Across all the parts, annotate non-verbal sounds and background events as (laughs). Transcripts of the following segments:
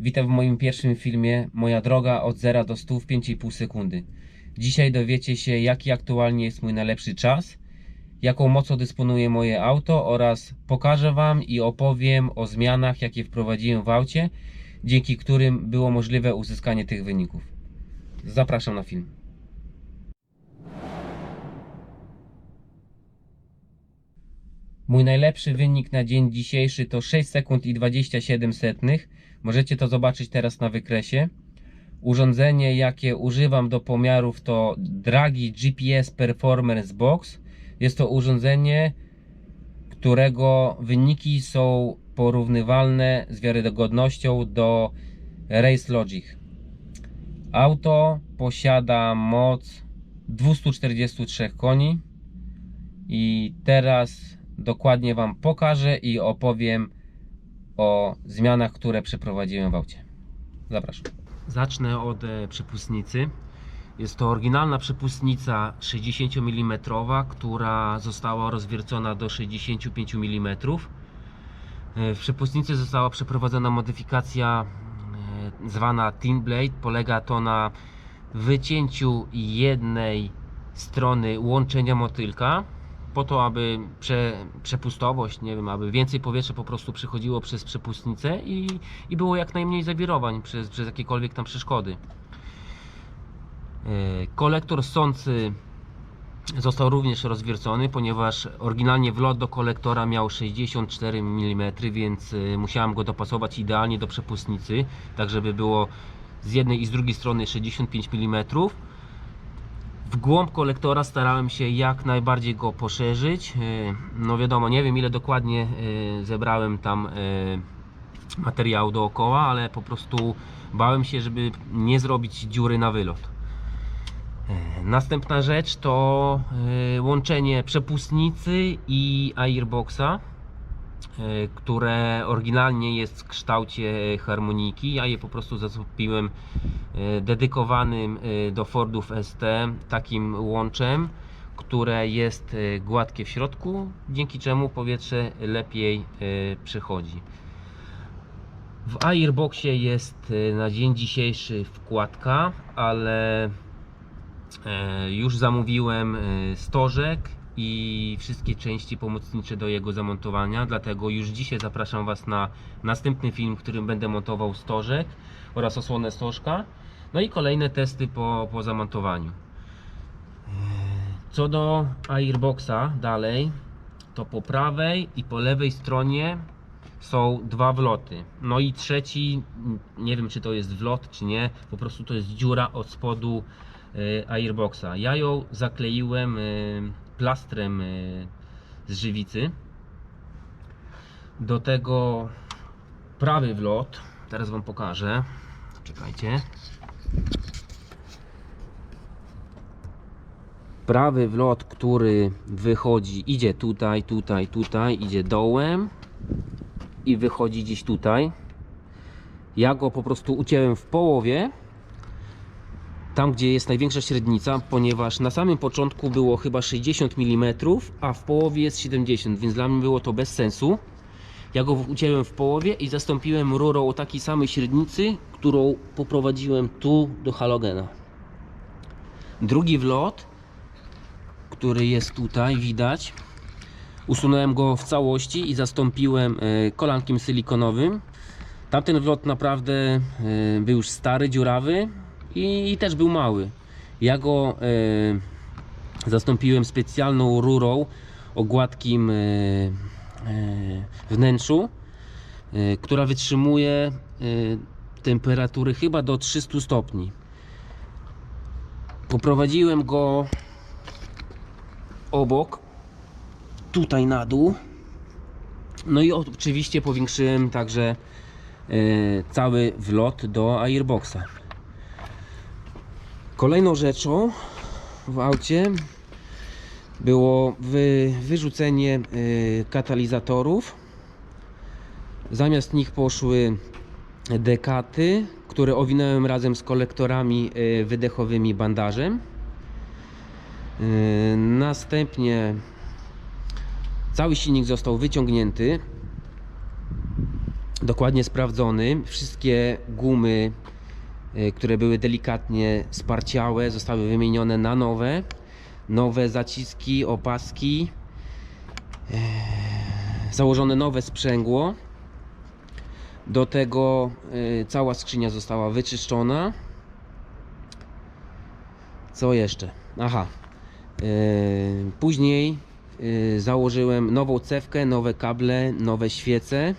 Witam w moim pierwszym filmie Moja droga od 0 do 100 w 5,5 sekundy. Dzisiaj dowiecie się jaki aktualnie jest mój najlepszy czas, jaką mocą dysponuje moje auto oraz pokażę Wam i opowiem o zmianach jakie wprowadziłem w aucie, dzięki którym było możliwe uzyskanie tych wyników. Zapraszam na film. Mój najlepszy wynik na dzień dzisiejszy to 6 sekund i 27 setnych. Możecie to zobaczyć teraz na wykresie. Urządzenie, jakie używam do pomiarów, to Dragi GPS Performance Box. Jest to urządzenie, którego wyniki są porównywalne z wiarygodnością do Race Logic. Auto posiada moc 243 koni i teraz dokładnie Wam pokażę i opowiem o zmianach, które przeprowadziłem w aucie. Zapraszam. Zacznę od e, przepustnicy. Jest to oryginalna przepustnica 60 mm, która została rozwiercona do 65 mm. E, W przepustnicy została przeprowadzona modyfikacja e, zwana Thin Blade. Polega to na wycięciu jednej strony łączenia motylka po to, aby prze, przepustowość, nie wiem, aby więcej powietrza po prostu przechodziło przez przepustnicę i, i było jak najmniej zawirowań przez, przez jakiekolwiek tam przeszkody. E, Kolektor sący został również rozwiercony, ponieważ oryginalnie wlot do kolektora miał 64 mm, więc e, musiałem go dopasować idealnie do przepustnicy, tak żeby było z jednej i z drugiej strony 65 mm. Głąb kolektora starałem się jak najbardziej go poszerzyć. E, No wiadomo, nie wiem ile dokładnie e, zebrałem tam e, materiału dookoła, ale po prostu bałem się, żeby nie zrobić dziury na wylot. Następna rzecz to łączenie przepustnicy i airboxa, które oryginalnie jest w kształcie harmoniki. Ja je po prostu zastąpiłem e, dedykowanym e, do Fordów ST takim łączem, które jest e, gładkie w środku, dzięki czemu powietrze lepiej e, przechodzi. W airboxie jest e, na dzień dzisiejszy wkładka, ale E, Już zamówiłem e, stożek i wszystkie części pomocnicze do jego zamontowania, dlatego już dzisiaj zapraszam Was na następny film, w którym będę montował stożek oraz osłonę stożka, no i kolejne testy po, po zamontowaniu. Co do airboxa dalej, to po prawej i po lewej stronie są dwa wloty. No i trzeci, nie wiem czy to jest wlot czy nie, po prostu to jest dziura od spodu e, airboxa. Ja ją zakleiłem e, plastrem e, z żywicy. Do tego prawy wlot, teraz Wam pokażę. Czekajcie. Prawy wlot, który wychodzi, idzie tutaj, tutaj, tutaj, idzie dołem i wychodzi gdzieś tutaj. Ja go po prostu ucięłem w połowie, tam gdzie jest największa średnica, ponieważ na samym początku było chyba 60 mm, a w połowie jest 70, więc dla mnie było to bez sensu. Ja go ucięłem w połowie i zastąpiłem rurą o takiej samej średnicy, którą poprowadziłem tu do halogena. Drugi wlot, który jest tutaj, widać, usunąłem go w całości i zastąpiłem e, kolankiem silikonowym. Tamten wlot naprawdę e, był już stary, dziurawy i, i też był mały. Ja go e, zastąpiłem specjalną rurą o gładkim e, e, wnętrzu, e, która wytrzymuje e, temperatury chyba do 300 stopni. Poprowadziłem go obok, tutaj na dół. No i oczywiście powiększyłem także e, cały wlot do airboxa. Kolejną rzeczą w aucie było wy, wyrzucenie e, katalizatorów. Zamiast nich poszły dekaty, które owinąłem razem z kolektorami e, wydechowymi bandażem. E, Następnie cały silnik został wyciągnięty. dokładnie sprawdzony. Wszystkie gumy, y, które były delikatnie sparciałe, zostały wymienione na nowe. Nowe zaciski, opaski. Eee, Założone nowe sprzęgło. Do tego y, cała skrzynia została wyczyszczona. Co jeszcze? Aha. Później założyłem nową cewkę, nowe kable, nowe świece.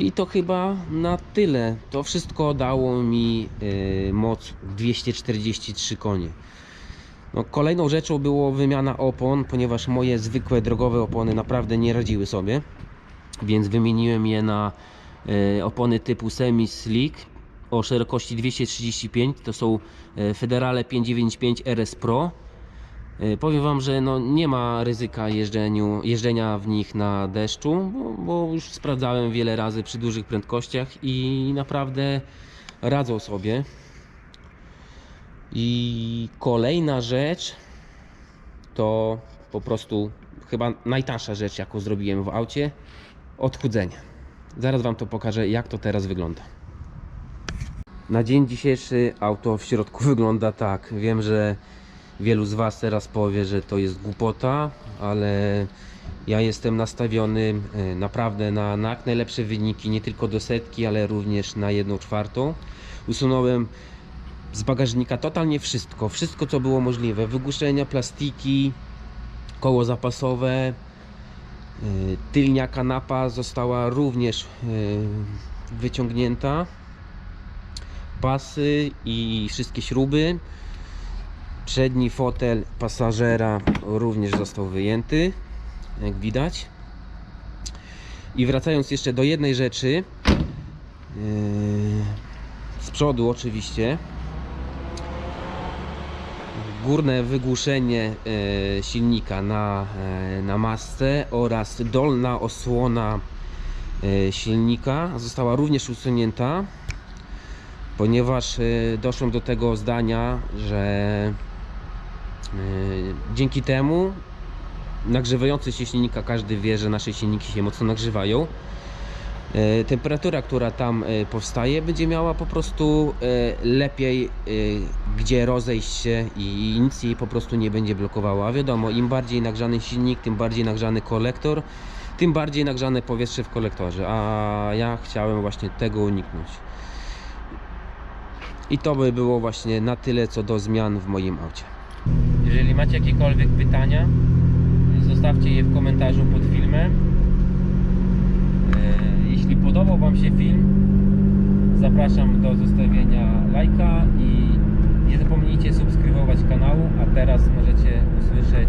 I to chyba na tyle. To wszystko dało mi yy, moc 243 konie. No, kolejną rzeczą było wymiana opon, ponieważ moje zwykłe drogowe opony naprawdę nie radziły sobie. Więc wymieniłem je na e, opony typu Semi Slick o szerokości 235. To są e, Federale 595 RS Pro. E, Powiem Wam, że no nie ma ryzyka jeżdżeniu, jeżdżenia w nich na deszczu, bo, bo już sprawdzałem wiele razy przy dużych prędkościach i naprawdę radzą sobie. I kolejna rzecz to po prostu chyba najtańsza rzecz, jaką zrobiłem w aucie odchudzenie. Zaraz Wam to pokażę, jak to teraz wygląda. Na dzień dzisiejszy auto w środku (laughs) wygląda tak. Wiem, że wielu z Was teraz powie, że to jest głupota, ale ja jestem nastawiony e, naprawdę na, na jak najlepsze wyniki, nie tylko do setki, ale również na jedną czwartą. Usunąłem z bagażnika totalnie wszystko, wszystko co było możliwe. Wygłuszenia, plastiki, koło zapasowe, y, tylnia kanapa została również y, wyciągnięta. Pasy i wszystkie śruby. Przedni fotel pasażera również został wyjęty, jak widać. I wracając jeszcze do jednej rzeczy, yy, z przodu oczywiście, górne wygłuszenie e, silnika na, e, na masce oraz dolna osłona silnika została również usunięta ponieważ doszłem do tego zdania, że dzięki temu nagrzewający się silnika każdy wie, że nasze silniki się mocno nagrzewają E, temperatura, która tam e, powstaje, będzie miała po prostu e, lepiej gdzie rozejść się i nic jej po prostu nie będzie blokowało. A wiadomo, im bardziej nagrzany silnik, tym bardziej nagrzany kolektor, tym bardziej nagrzane powietrze w kolektorze. A ja chciałem właśnie tego uniknąć. I to by było właśnie na tyle co do zmian w moim aucie. Jeżeli macie jakiekolwiek pytania, zostawcie je w komentarzu pod filmem. E, Jeśli podobał Wam się film, zapraszam do zostawienia lajka i nie zapomnijcie subskrybować kanału, a teraz możecie usłyszeć